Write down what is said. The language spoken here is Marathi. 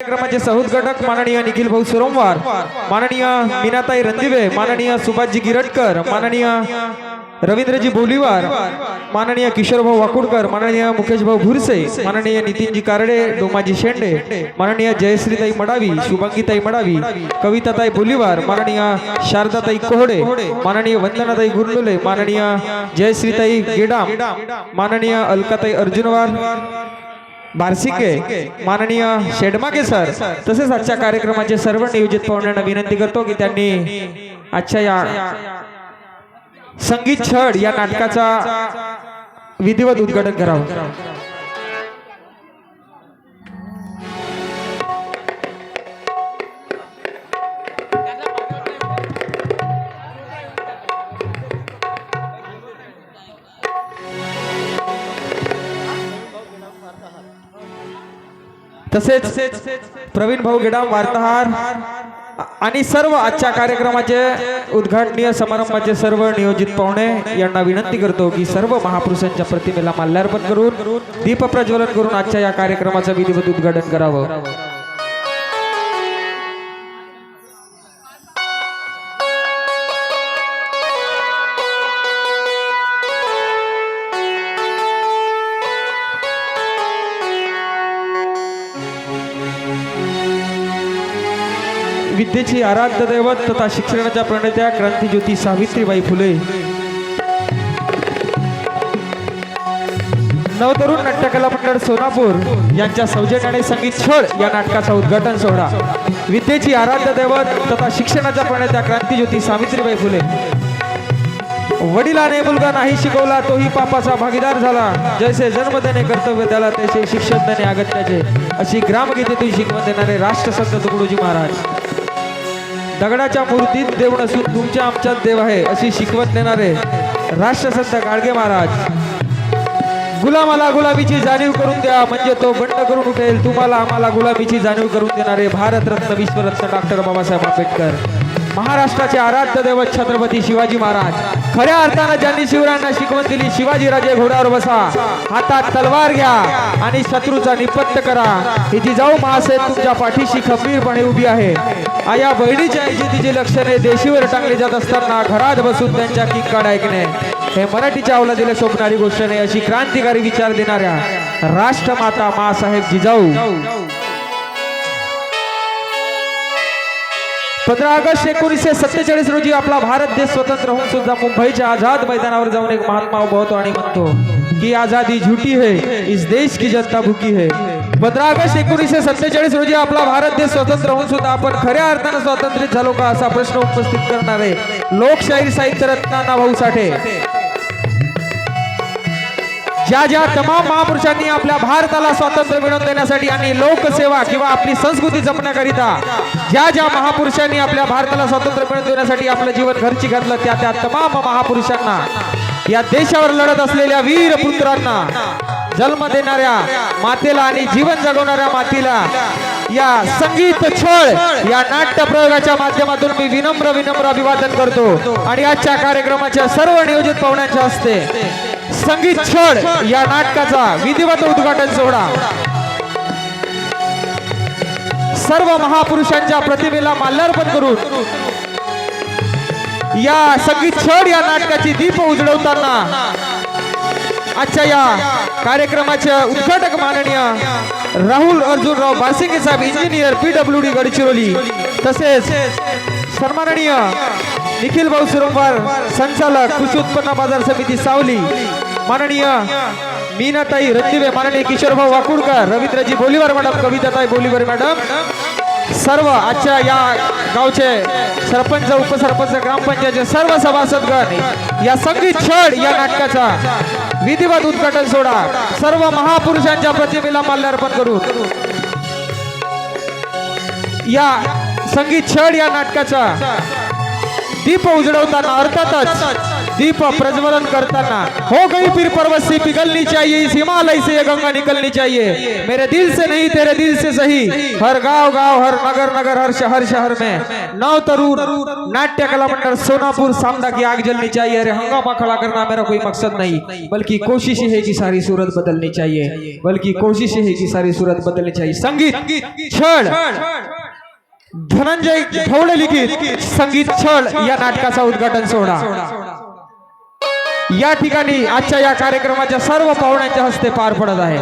कार्यक्रमाचे सहउद्घाटक माननीय निखिल भाऊ सुरमवार माननीय मीनाताई रणदिवे माननीय सुभाषजी गिरटकर माननीय रवींद्रजी बोलीवार माननीय किशोर भाऊ वाकुडकर माननीय मुकेश भाऊ भुरसे माननीय नितीनजी कारडे डोमाजी शेंडे माननीय जयश्रीताई मडावी शुभांगीताई मडावी कविताताई बोलीवार माननीय शारदाताई कोहडे माननीय वंदनाताई गुरनुले माननीय जयश्रीताई गेडाम माननीय अलकाताई अर्जुनवार बार्सिके माननीय शेडमाके सर तसेच आजच्या कार्यक्रमाचे सर्व नियोजित पाहुण्यांना विनंती करतो की त्यांनी आजच्या या संगीत छड या नाटकाचा विधिवत उद्घाटन करावं. तसेच प्रवीण भाऊ गेडाम वार्ताहार आणि सर्व आजच्या कार्यक्रमाचे उद्घाटनीय समारंभाचे सर्व नियोजित पाहुणे यांना विनंती करतो की सर्व महापुरुषांच्या प्रतिमेला माल्यार्पण करून दीप प्रज्वलन करून आजच्या या कार्यक्रमाचं विधिवत उद्घाटन करावं. विद्येची आराध्य दैवत तथा शिक्षणाच्या प्रणेत्या क्रांतीज्योती सावित्रीबाई फुले. नवतरुण नाट्यकला मंडळ सोनापूर यांच्या सौजन्याने संगीत छळ या नाटकाचा उद्घाटन सोहळा. विद्येची आराध्य दैवत तथा शिक्षणाच्या प्रणेत्या क्रांतीज्योती सावित्रीबाई फुले. वडिलाने मुलगा नाही शिकवला तोही पापाचा भागीदार झाला. जैसे जन्म देणे कर्तव्य त्याला तसे शिक्षण देणे अगत्याचे. अशी ग्रामगीतेतून शिकवण देणारे राष्ट्रसंत तुकडोजी महाराज. दगडाच्या मूर्तीत देव नसून तुमच्या आमच्यात देव आहे अशी शिकवत देणारे राष्ट्रसंत गाडगे महाराज. गुलामाला गुलामीची जाणीव करून द्या म्हणजे तो बंड करून उठेल. तुम्हाला आम्हाला गुलामीची जाणीव करून देणारे भारतरत्न विश्वरत्न डॉक्टर बाबासाहेब आंबेडकर. महाराष्ट्राचे आराध्य दैवत छत्रपती शिवाजी महाराज. खऱ्या अर्थानं ज्यांनी शिवरायांना शिकवण दिली शिवाजी राजे घोड्यावर बसा. हातात तलवार घ्या आणि शत्रूचा निपत्त करा. ही जिजाऊ महासेन तुमच्या पाठीशी खंबीरपणे उभी आहे. आया बहिणीच्या इज्जतीची लक्षणे देशीवर टांगली जात असताना घरात बसून त्यांच्या किंकाड ऐकणे. हे मराठीच्या अवलादीला शोभणारी गोष्ट नाही अशी क्रांतिकारी विचार देणाऱ्या राष्ट्रमाता मासाहेब जिजाऊ. पंधरा ऑगस्ट एकोणीसशे सत्तेचाळीस रोजी आपला भारत देश स्वतंत्र होऊन सुद्धा मुंबईच्या आझाद मैदानावर जाऊन एक महात्मा उभा होतो आणि म्हणतो की आझादी झुटी है इस देश की जनता भुकी है. पंधरा ऑगस्ट एकोणीसशे सत्तेचाळीस रोजी आपला भारत देश स्वतंत्र होऊन सुद्धा आपण खऱ्या अर्थानं स्वातंत्र्य झालो का असा प्रश्न उपस्थित करणारे लोकशाहीर साहित्य रत्ना भाऊ साठे. ज्या ज्या तमाम महापुरुषांनी आपल्या भारताला स्वातंत्र्य मिळवून देण्यासाठी आणि लोकसेवा किंवा आपली संस्कृती जपण्याकरिता ज्या ज्या महापुरुषांनी आपल्या भारताला स्वातंत्र्य मिळवून देण्यासाठी आपलं जीवन घरची घातलं त्या त्या तमाम महापुरुषांना या देशावर लढत असलेल्या वीर पुत्रांना जन्म देणाऱ्या मातेला आणि जीवन जगवणाऱ्या मातीला या संगीत छळ या नाट्य प्रयोगाच्या माध्यमातून मी विनम्र विनम्र अभिवादन करतो. आणि आजच्या कार्यक्रमाच्या सर्व नियोजित पाहुण्यांच्या हस्ते संगीत छळ या नाटकाचा विधिवत उद्घाटन सोहळा. सर्व महापुरुषांच्या प्रतिमेला माल्यार्पण करून या संगीत छड या नाटकाची दीप उजळवताना आजच्या या कार्यक्रमाचे उद्घाटक माननीय Rahul Arjunrao Barsinge saheb engineer P W D Gadchiroli तसेच सन्माननीय निखिल भाऊ सुरंबार संचालक कृषी उत्पन्न बाजार समिती सावली. माननीय मीनाताई रणदिवे माननीय किशोर भाऊ वाकुडकर रवींद्रजी बोलीवर मॅडम कविताताई बोलीवर मॅडम. सर्व आजच्या या गावचे सरपंच उपसरपंच ग्रामपंचायतचे सर्व सभासदगण या संगीत छड या नाटकाचा विधिवत उद्घाटन सोडा सर्व महापुरुषांच्या प्रतिमेला माल्यार्पण करू या संगीत छड या नाटकाचा दीप उजळवताना अर्थातच दीप प्रज्वलन करताना. हो गई फिर पर्वत से पिघलनी चाहिए इस हिमालय से ये गंगा निकलनी चाहिए. मेरे दिल से नहीं तेरे दिल से सही. हर गाँव गाँव हर नगर नगर हर शहर शहर में. नौ तरुण नाट्य कला मंडल सोनापुर सामना की आग जलनी चाहिए. अरे हंगामा खड़ा करना मेरा कोई मकसद नहीं. बल्कि कोशिश है कि सारी सूरत बदलनी चाहिए. बल्कि कोशिश है कि सारी सूरत बदलनी चाहिए. संगीत छळ धनंजय ढवळे लिखित संगीत छळ या नाटकाचा उद्घाटन सोहळा. या ठिकाणी आजच्या या कार्यक्रमाच्या सर्व पाहुण्यांच्या हस्ते पार पडत आहे.